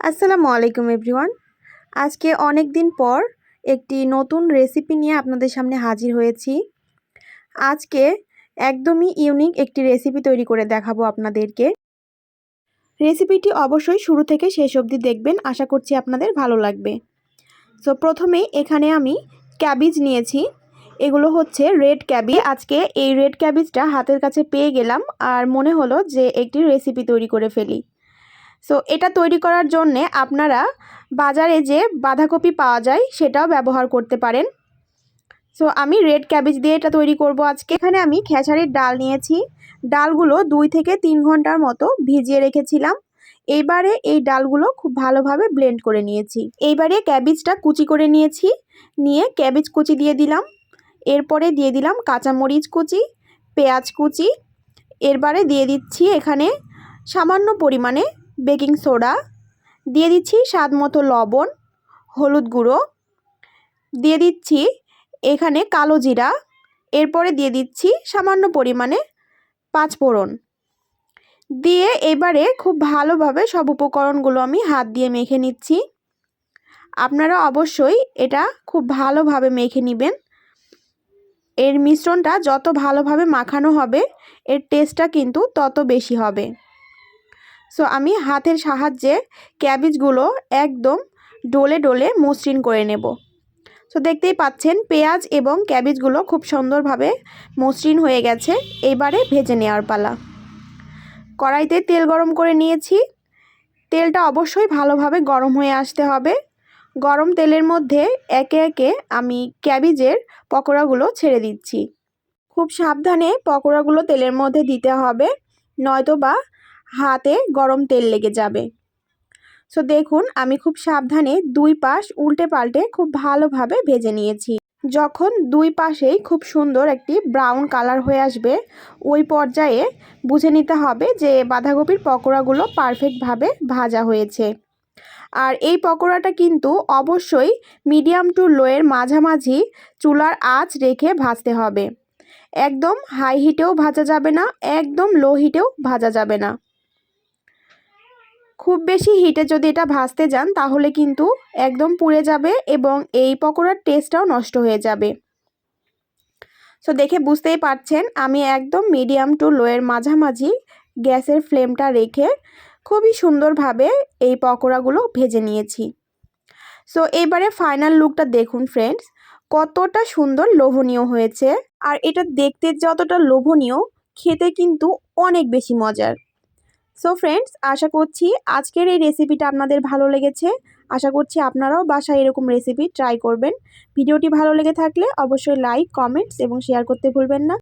আসসালামু আলাইকুম এভরিওয়ান। আজকে অনেক দিন পর একটি নতুন রেসিপি নিয়ে আপনাদের সামনে হাজির হয়েছি। আজকে একদমই ইউনিক একটি রেসিপি তৈরি করে দেখাবো আপনাদেরকে। রেসিপিটি অবশ্যই শুরু থেকে শেষ অবধি দেখবেন, আশা করছি আপনাদের ভালো লাগবে। সো প্রথমে এখানে আমি ক্যাবিজ নিয়েছি। এগুলো হচ্ছে রেড ক্যাবি আজকে এই রেড ক্যাবিজটা হাতের কাছে পেয়ে গেলাম আর মনে হলো যে একটি রেসিপি তৈরি করে ফেলি। সো এটা তৈরি করার জন্যে আপনারা বাজারে যে বাঁধাকপি পাওয়া যায় সেটাও ব্যবহার করতে পারেন। সো আমি রেড ক্যাবেজ দিয়ে এটা তৈরি করব আজকে। এখানে আমি খেসারির ডাল নিয়েছি। ডালগুলো দুই থেকে তিন ঘণ্টার মতো ভিজিয়ে রেখেছিলাম। এইবারে এই ডালগুলো খুব ভালোভাবে ব্লেন্ড করে নিয়েছি। এইবারে ক্যাবেজটা কুচি করে নিয়েছি। নিয়ে ক্যাবেজ কুচি দিয়ে দিলাম। এরপরে দিয়ে দিলাম কাঁচামরিচ কুচি, পেঁয়াজ কুচি। এরবারে দিয়ে দিচ্ছি এখানে সামান্য পরিমাণে বেকিং সোডা, দিয়ে দিচ্ছি স্বাদ মতো লবণ, হলুদ গুঁড়ো, দিয়ে দিচ্ছি এখানে কালো জিরা, এরপরে দিয়ে দিচ্ছি সামান্য পরিমাণে পাঁচ পাঁচফোড়ন দিয়ে এবারে খুব ভালোভাবে সব উপকরণগুলো আমি হাত দিয়ে মেখে নিচ্ছি। আপনারা অবশ্যই এটা খুব ভালোভাবে মেখে নেবেন। এর মিশ্রণটা যত ভালোভাবে মাখানো হবে, এর টেস্টটা কিন্তু তত বেশি হবে। সো আমি হাতের সাহায্যে ক্যাবেজগুলো একদম ডোলে ডোলে মসৃণ করে নেব। সো দেখতেই পাচ্ছেন পেঁয়াজ এবং ক্যাবেজগুলো খুব সুন্দরভাবে মসৃণ হয়ে গেছে। এবারে ভেজে নেওয়ার পালা। কড়াইতে তেল গরম করে নিয়েছি। তেলটা অবশ্যই ভালোভাবে গরম হয়ে আসতে হবে। গরম তেলের মধ্যে একে একে আমি ক্যাবেজের পকোড়াগুলো ছেড়ে দিচ্ছি। খুব সাবধানে পকোড়াগুলো তেলের মধ্যে দিতে হবে। নয়তো বা হাতে গরম তেল লেগে যাবে। সো দেখুন, আমি খুব সাবধানে দুই পাশ উল্টে পাল্টে খুব ভালোভাবে ভেজে নিয়েছি। যখন দুই পাশেই খুব সুন্দর একটি ব্রাউন কালার হয়ে আসবে, ওই পর্যায়ে বুঝে নিতে হবে যে বাঁধাকপির পকোড়াগুলো পারফেক্টভাবে ভাজা হয়েছে। আর এই পকোড়াটা কিন্তু অবশ্যই মিডিয়াম টু লোয়ের মাঝামাঝি চুলার আঁচ রেখে ভাজতে হবে। একদম হাই হিটেও ভাজা যাবে না, একদম লো হিটেও ভাজা যাবে না। খুব বেশি হিটে যদি এটা ভাজতে যান, তাহলে কিন্তু একদম পুড়ে যাবে এবং এই পকোড়ার টেস্টটাও নষ্ট হয়ে যাবে। সো দেখে বুঝতেই পারছেন, আমি একদম মিডিয়াম টু লোয়ের মাঝামাঝি গ্যাসের ফ্লেমটা রেখে খুবই সুন্দরভাবে এই পকোড়াগুলো ভেজে নিয়েছি। সো এবারে ফাইনাল লুকটা দেখুন ফ্রেন্ডস কতটা সুন্দর লোভনীয় হয়েছে। আর এটা দেখতে যতটা লোভনীয়, খেতে কিন্তু অনেক বেশি মজার। সো ফ্রেন্ডস আশা করছি আজকের এই রেসিপিটা আপনাদের ভালো লেগেছে। আশা করছি আপনারাও বাসায় এরকম রেসিপি ট্রাই করবেন। ভিডিওটি ভালো লেগে থাকলে অবশ্যই লাইক কমেন্টস এবং শেয়ার করতে ভুলবেন না।